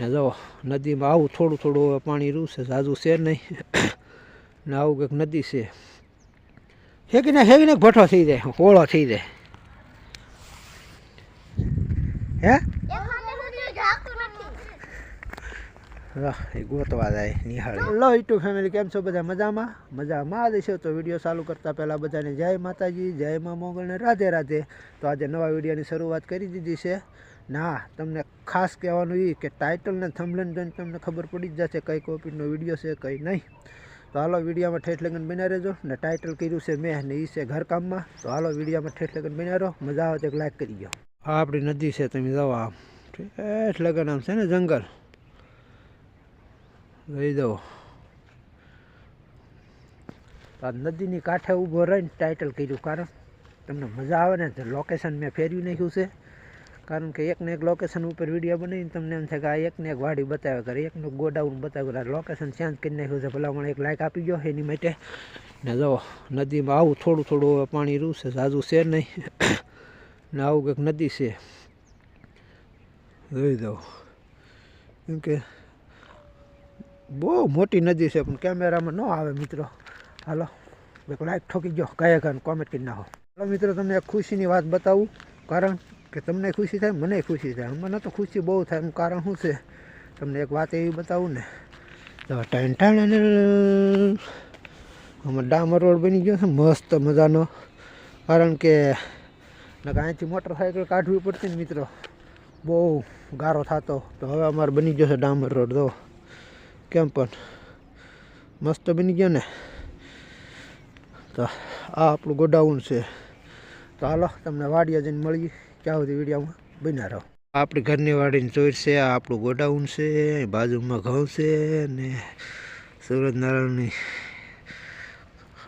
ને જો, નદીમાં આવું થોડું થોડું પાણી રહ્યું છે ઝાઝું છે નહીં. ને આવું કંઈક નદી છે. હેકીને હેકીને ભઠ્ઠો થઈ જાય, હોળો થઈ જાય. હે? એ ગોતવા જાય, નિહાળ. લો યુટ્યુબ ફેમિલી કેમ છો બધા? મજામાં? મજામાં આજે છો. તો વીડિયો ચાલુ કરતાં પહેલાં બધાને જય માતાજી, જય મા મોગલ ને રાધે રાધે. તો આજે નવા વિડીયોની શરૂઆત કરી દીધી છે. ના, તમને ખાસ કહેવાનું એ કે ટાઇટલને ને જોઈને તમને ખબર પડી જ જશે કઈ કોપીનો વીડિયો છે, કઈ નહીં. તો હાલો વિડીયોમાં ઠેઠ લગન બનાવી રહેજો ને ટાઇટલ કર્યું છે મેં ને એ છે ઘરકામમાં. તો હાલો વિડીયોમાં ઠેઠ લગન બનાવો મજા આવે તો એક લાઈક કરી દો આ આપણી નદી છે, તમે જાઓ આમ. ઠેઠ લગન આમ છે ને જંગલ. લઈ દો આ નદીની કાંઠે ઊભો રહીને ટાઇટલ કર્યું. કારણ તમને મજા આવે ને લોકેશન મેં ફેરવી નાખ્યું છે. કારણ કે એકને એક લોકેશન ઉપર વીડિયો બનાવીને તમને એમ થાય કે આ એકને એક વાડી બતાવે કરે એકનું ગોડાઉન બતાવે કરે લોકેશન ચેન્જ કરી નાખ્યું છે. ભલામણ એક લાઈક આપી ગયો એની માટે. ને જો, નદીમાં આવું થોડું થોડું પાણી રહ્યું છે. ઝાઝું છે નહીં. ને આવું કંઈક નદી છે. જોઈ દઉં કેમ કે બહુ મોટી નદી છે, પણ કેમેરામાં ન આવે મિત્રો. હાલો, એક લાઈક ઠોકી ગયો. કયા કાન કોમેન્ટ કરી નાખો. હાલો મિત્રો, તમને ખુશીની વાત બતાવું. કારણ કે તમને ખુશી થાય, મને ખુશી થાય. મને તો ખુશી બહુ થાય. એનું કારણ શું છે? તમને એક વાત એવી બતાવું ને. તો ટાઈન ટાઈન આમાં ડામર રોડ બની ગયો છે. મસ્ત મજાનો. કારણ કે અહીંથી મોટરસાઇકલ કાઢવી પડતી ને મિત્રો. બહુ ગારો થતો. તો હવે અમારે બની ગયો છે ડામર રોડ. તો કેમ પણ. મસ્ત બની ગયો ને. તો આ આપણું ગોડાઉન છે. તો હાલો, તમને વાડિયા જઈને મળી ક્યાં સુધી વિડીયોમાં? બન્યા રહો. આપણી ઘરની વાડીની ચોર છે, આ આપણું ગોડાઉન છે બાજુમાં ઘઉં છે ને સૂરજનારાયણની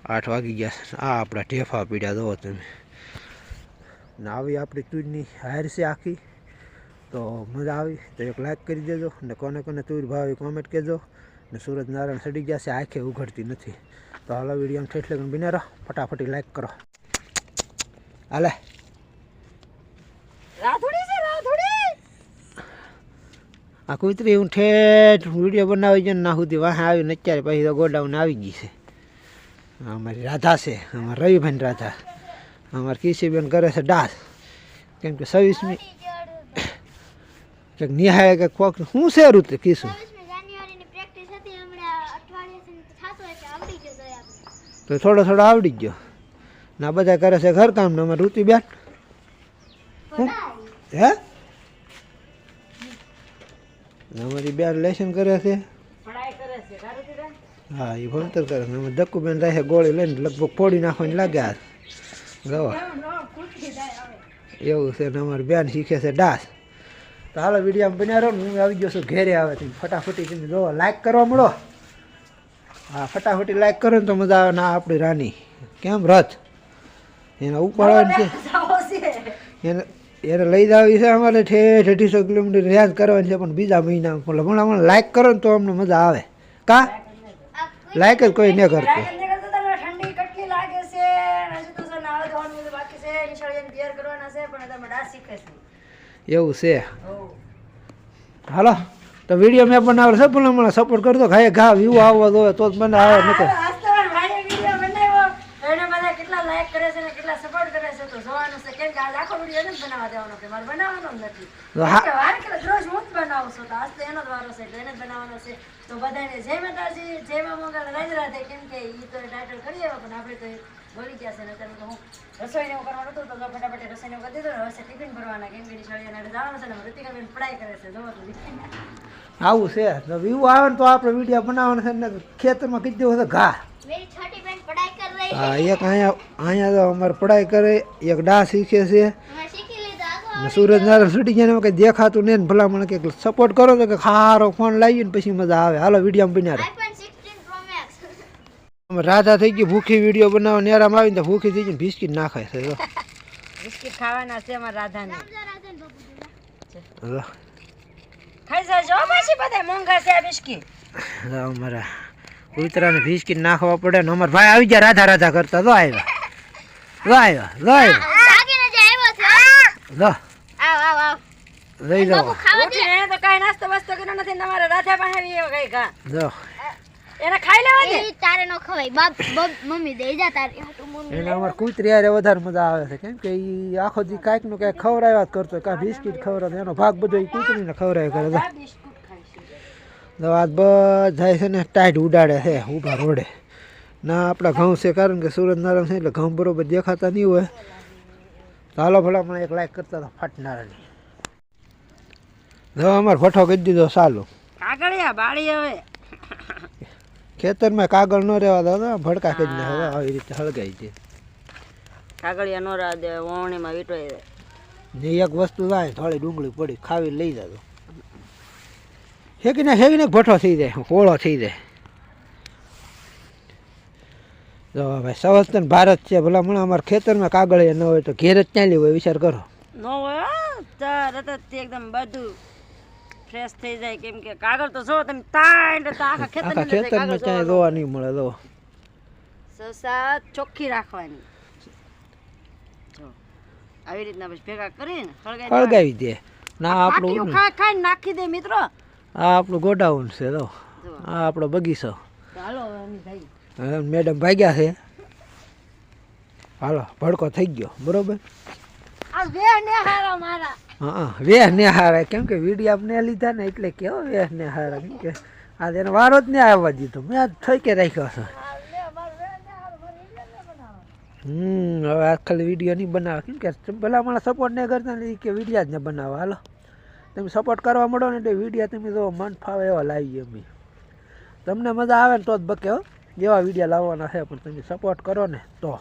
આઠ વાગી ગયા છે. આ આપણા ઢેફા પીડ્યા દો તમે. ને આવી આપણી તુરની હાર છે આખી. તો મજા આવી. તો એક લાઈક કરી દેજો ને કોને કોને તુર ભાવી કોમેન્ટ કહેજો. ને સૂરજનારાયણ સડી ગયા છે, આંખે ઉઘડતી નથી. તો હાલો વીડિયો ઠેઠ લગન બિના રહો. ફટાફટી લાઈક કરો. હાલે. રાધુડી છે રાધુડી? આ કુતરી હું ઠેઠ વીડિયો બનાવી છે ને સુધી વાહ આવી ને અત્યારે પછી તો ગોડાઉન આવી ગઈ છે. અમારી રાધા છે અમારા રવિભાઈ રાધા. અમારી કિશીબેન કરે છે ડાસ કેમ કે છવ્વીસમી કંઈક નિહાળે કે કોક શું છે ઋતુ કીશું? તો થોડો થોડો આવડી ગયો. ના બધા કરે છે ઘરકામ ને અમારે ઋતિબેન હું હે? અમારી બેન લેસન કરે છે? હા એ ભણતર કરે છે. અમે દક્કુબેન રાખે ગોળી લઈને લગભગ ફોડી નાખવાની લાગ્યા રવા એવું છે ને અમારી બેન શીખે છે ડાસ તો હાલો વીડિયો બન્યા રહો ને. હું આવી ગયો છું ઘેરે આવે તમે ફટાફટી તમે જોવો. લાઈક કરવા મળો. હા ફટાફટી લાઈક કરો ને તો મજા આવે ના આપણી રાની. કેમ? રથ. એને ઉપાડવાની છે. એને એને લઈ જાવી છે અમારે ઠેઠ અઢીસો કિલોમીટર રિયાઝ કરવાની છે પણ બીજા મહિના પણ હમણાં હમણાં લાઈક કરો ને તો અમને મજા આવે. કા? લાઈક જ કોઈ ન કરતું. એવું છે. હાલો તો વીડિયો મેં બનાવેલો છે પણ હમણાં સપોર્ટ કરતો ઘાએ ઘા વ્યૂ આવવા દો તો જ બનાવે નકર આજ તો મારા ભાઈએ વીડિયો બનાવ્યો એને બધા કેટલા લાઈક કરે છે ને કેટલા સપોર્ટ કરે છે તો જોવાનું છે કેમ કે આજ આખો વીડિયો એને જ બનાવવા દેવાનો કે મારે બનાવવાનો જ નથી. તો હા. કે વાર કે રોજ હું જ બનાવું છું તો આજ તો એનો જ વારો છે એટલે એને જ બનાવવાનો છે. તો બધાને જય માતાજી જય મા મંગળ રાધે રાધે કેમ કે ઈ તો ટાઇટલ કરી આવ્યો પણ આપણે તો બોલી ગયા છે તો હું રસોઈને એવું કરવાનું હતું તો ફટાફટ રસોઈને કરી દીધું હવે છે ટિફિન ભરવાના કેમ કે નિશાળીને જવાનું છે ને ઋતિકાબેન પઢાઈ કરે છે જોવો આવું છે. તો વ્યૂ આવે ને તો આપણે વીડિયો બનાવવાનો છે ને ખેતરમાં કીધું છે ઘા. એક અહીંયા અહીંયા તો અમારે પઢાઈ કરે એક ડા શીખે છે. સુરજનારાયણ છૂટી ગયા. કંઈ દેખાતું નહીં ભલામણ કે સપોર્ટ કરો તો કે ખારો ફોન લાવીએ ને પછી મજા આવે. હાલો વીડિયો બનાવે રાજા થઈ ગઈ ભૂખી વીડિયો બનાવો નેરામાં આવીને તો ભૂખી થઈ ગઈ બિસ્કિટ નાખાય છે બિસ્કિટ ખાવાના છે અમારા રાધાને. ખાઈ જજો. પછી બધા મોંઘા છે બિસ્કિટ? અમારા કૂતરાને બિસ્કિટ નાખવા પડે ને અમારા ભાઈ આવી ગયા રાધા રાધા કરતા. લો આવ્યા. લો આવ્યા. લો આવ્યા. સાગીને જે આવ્યો છે. જો આવ આવ આવ. લઈ જાઓ ખાવા દે. એને તો કાઈ નાસ્તો વાસ્તો કર્યો નથી તમારે રાધા પાસે આવી એવા કઈ ઘા જો એને ખાઈ લેવા દે? તારે નો ખવાય. બાપ બાપ મમ્મી દઈ જા તારે. એને અમારે કૂતરી હારે વધારે મજા આવે છે. કેમ કે આખો દી કાંઈકનું કાંઈક ખવડાવ્યા કરતો કાં બિસ્કિટ ખવડાવે એનો ભાગ બધો એ કૂતરીને ખવડાવે કરે છે બિસ્કુટ ખાઈશું તો આ બધા છે ને ટાઈટ ઉડાડે છે ઊભા રોડે. ના આપણા ઘઉં છે કારણ કે સુરેન્દ્રનગર છે એટલે ઘઉં બરોબર દેખાતા નહીં હોય. તો હાલો ભલા મને એક લાઈક કરતા હતા ફાટનારાની. દવા અમારે ફોટો કરી દીધો સાલું કાગળિયા બાળી હવે. ખેતરમાં કાગળ ન રહેવા દો ભડકા કરી દે હવે આવી રીતે હળગાઈ દે. કાગળિયા નો રહેવા દે વોવણીમાં વીટવાઈ દે ને એક વસ્તુ થાય થોડી ડુંગળી પડી ખાવી લઈ જતો હેકીને હેકીને ભઠ્ઠો થઈ જાય ઓળો થઈ જાય. જો ભાઈ સવસ્તન ભારત છે ભલા મને અમારા ખેતરમાં કાગળ ન હોય તો ઘેર જ ચાલી હોય વિચાર કરો. ન હોય તરત એકદમ બધું ફ્રેશ થઈ જાય કેમ કે કાગળ તો જો તમે તાંડ તો આખા ખેતર આખા ખેતરમાં ક્યાંય જોવા નહીં મળે જો. સસા ચોખ્ખી રાખવાની. જો આવી રીતના પછી ભેગા કરીને હળગાવી દે. ના આપણું ખાઈ નાખી દે મિત્રો. આ આપણું ગોડાઉન છે જો. આ આપણો બગીચો. તો મેડમ ભાગ્યા છે. હાલો ભડકો થઈ ગયો. બરોબર? ને હા વેહ ને હારા કેમ કે વીડિયો આપણે લીધા ને એટલે કેવો વેહ ને હારા કેમ કે આ એને વારો જ નહીં આવવા દીધો. મેં આજ ઠોકે રાખ્યો છે. હમ હવે આ ખાલી વીડિયો નહીં બનાવે. કેમ કે પેલા મારા સપોર્ટ નહીં કરતા ને કે વીડિયો જ ને બનાવે. હાલો. તમે સપોર્ટ કરવા મળો ને એટલે વીડિયો તમે જો મન ફાવે એવા લાવીએ અમે. તમને મજા આવે ને તો જ બકે હો. એવા વિડીયા લાવવાના છે, પણ તમે સપોર્ટ કરો ને તો.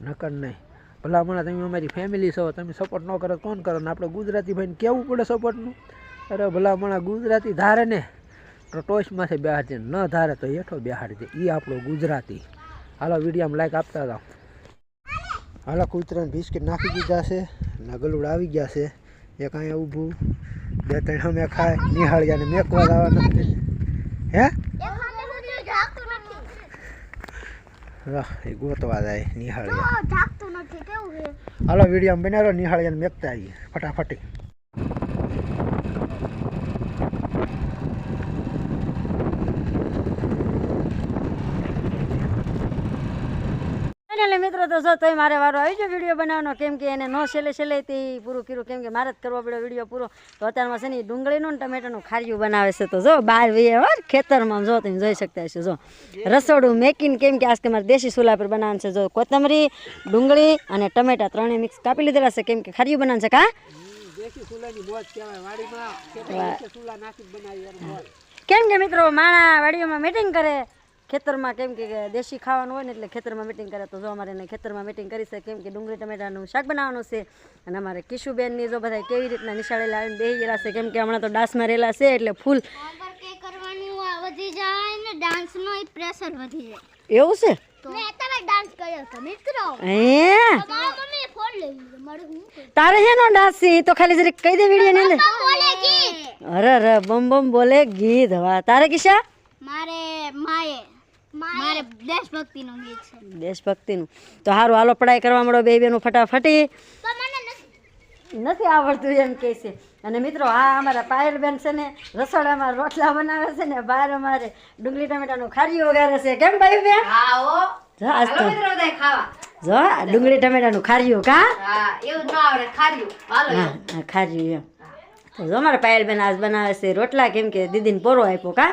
નકર નહીં. ભલા હમણાં તમે અમારી ફેમિલી છો, તમે સપોર્ટ ન કરો કોણ કરો? ને આપણે ગુજરાતી ભાઈને કેવું પડે સપોર્ટનું અરે ભલા હમણાં ગુજરાતી ધારે ને, તો ટોચમાંથી બેહાડ દે ન ધારે તો હેઠો બેહાડી દે એ આપણો ગુજરાતી. હાલો વિડીયામાં લાઈક આપતા હતા હાલો, કૂતરાને બિસ્કિટ નાખી દીધા છે ને ગલુડ આવી ગયા છે. એક અહીંયા ઊભું. બે ત્રણ અમે ખાય નિહાળ્યાને મેકવા લાવવાના છે હે? રાહ, એ ગોતવા જાય નિહાળ્યા. હાલો વીડિયો બનાવ્યો નિહાળ્યાને મેકતા આવીએ ફટાફટી. એટલે મિત્રો તો જો તોય મારે વારો આવી ગયો વીડિયો બનાવવાનો. કેમ કે એને ન છેલ્લે છેલ્લે તે પૂરું કર્યું. કેમ કે મારે જ કરવો પડ્યો વીડિયો પૂરો. તો અત્યારમાં છે ને ડુંગળીનું ને ટમેટાનું ખારિયું બનાવે છે. તો જો બાર વીએ વાર ખેતરમાં જો તમે જોઈ શકતા હશો જો. રસોડું મેકીને કેમ કે આજકે મારે દેશી ચૂલા પર બનાવવાનું છે. જો કોથમરી ડુંગળી અને ટમેટા ત્રણેય મિક્સ કાપી લીધેલા છે. કેમ કે ખારીયું બનાવવાનું છે કા? કેમ કે મિત્રો માણા વાડીઓમાં મીટિંગ કરે. ખેતરમાં કેમ કે દેશી ખાવાનું હોય ને એટલે ખેતરમાં મિટિંગ કરે તો જો અમારે એને ખેતરમાં મીટિંગ કરી છે કેમ કે ડુંગળી ટમેટાનું શાક બનાવવાનું છે અને અમારે કિશુબેનની જો બધા કેવી રીતના નિશાળેલા આવીને બેસી ગયેલા છે કેમ કે હમણાં તો ડાન્સમાં રહેલા છે એટલે ફૂલ વધી જાય ને ડાન્સનો પ્રેશર વધી જાય. એવું છે? મિત્રો. હે? તારે ડાન્સ તો ખાલી જરીક કહી દે વીડિયો ને અંદર. અરે અરે બમ બમ બોલે ગીત. તારે કિશા? મારે માએ. મારે દેશભક્તિનું ગીત છે. દેશભક્તિનું. તો સારું હાલો પઢાઈ કરવા મળો બે બેનું ફટાફટી. નથી નથી આવડતું એમ કહે છે. અને મિત્રો આ અમારા પાયલબેન છે ને રસોડામાં રોટલા બનાવે છે ને બહાર અમારે ડુંગળી ટમેટાનું ખારી વગાડે છે. કેમ ભાઈ બેન? જો ડુંગળી ટમેટાનું ખારીયું કા? ખારી ખારીયું એમ. જો અમારા પાયલબેન આજ બનાવે છે રોટલા કેમ કે દીદીને પોરો આપ્યો કા?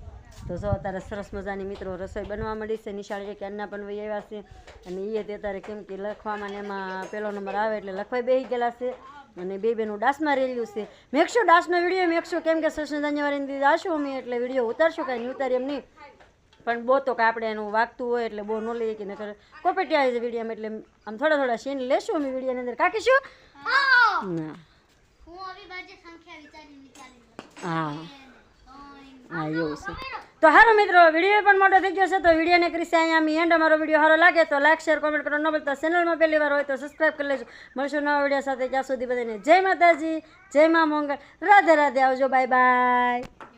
તો જો અત્યારે સરસ મજાની મિત્રો રસોઈ બનવા મળી છે. નિશાળ કે અન્ના પણ વહી આવ્યા છે. અને એ તે અત્યારે કેમ કે લખવામાં ને એમાં પહેલો નંબર આવે એટલે લખવાઈ બેસી ગયેલા છે. અને બે બેનું ડાસમાં રેલ્યું છે. મેકશો ડાસનો વીડિયો મેકશો કેમ કે સરસ જાન્યુઆરીની દીધી. દાશું અમે એટલે વીડિયો ઉતારશું કાંઈ નહીં ઉતારી એમ નહીં. પણ બહુ તો કે આપણે એનું વાગતું હોય એટલે બહુ ન લઈએ કે નકર કોપેટી આવી વિડીયોમાં એટલે આમ થોડા થોડા સીન લેશું અમે વિડીયોની અંદર. કાકીશું ના. હા. હા એવું છે. તો હારો મિત્રો વીડિયો પણ મોટો થઈ ગયો છે, તો વિડીયોને કરીશ અહીંયા અમે એન્ડ અમારો વીડિયો સારો લાગે તો લાઈક શેર કોમેન્ટ કરો ન બોલતા ચેનલમાં પહેલી વાર હોય તો સબસ્ક્રાઈબ કરી લેજો. મળશું નવા વીડિયો સાથે. ત્યાં સુધી બધાને જય માતાજી, જય મા મંગળ. રાધે રાધે આવજો બાય બાય